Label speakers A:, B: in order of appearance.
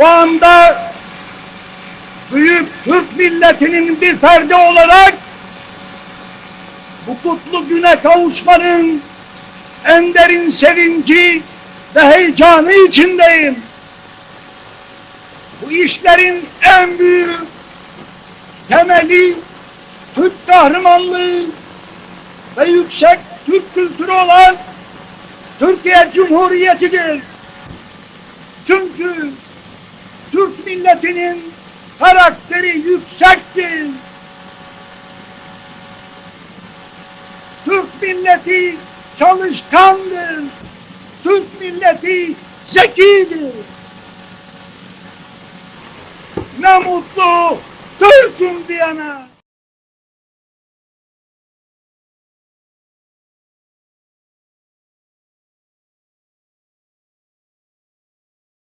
A: Şu anda büyük Türk milletinin bir ferdi olarak bu kutlu güne kavuşmanın en derin sevinci ve heyecanı içindeyim. Bu işlerin en büyük temeli Türk kahramanlığı ve yüksek Türk kültürü olan Türkiye Cumhuriyeti'dir. Çünkü milletinin karakteri yüksektir. Türk milleti çalışkandır. Türk milleti zekidir. Ne mutlu Türk'üm diyene.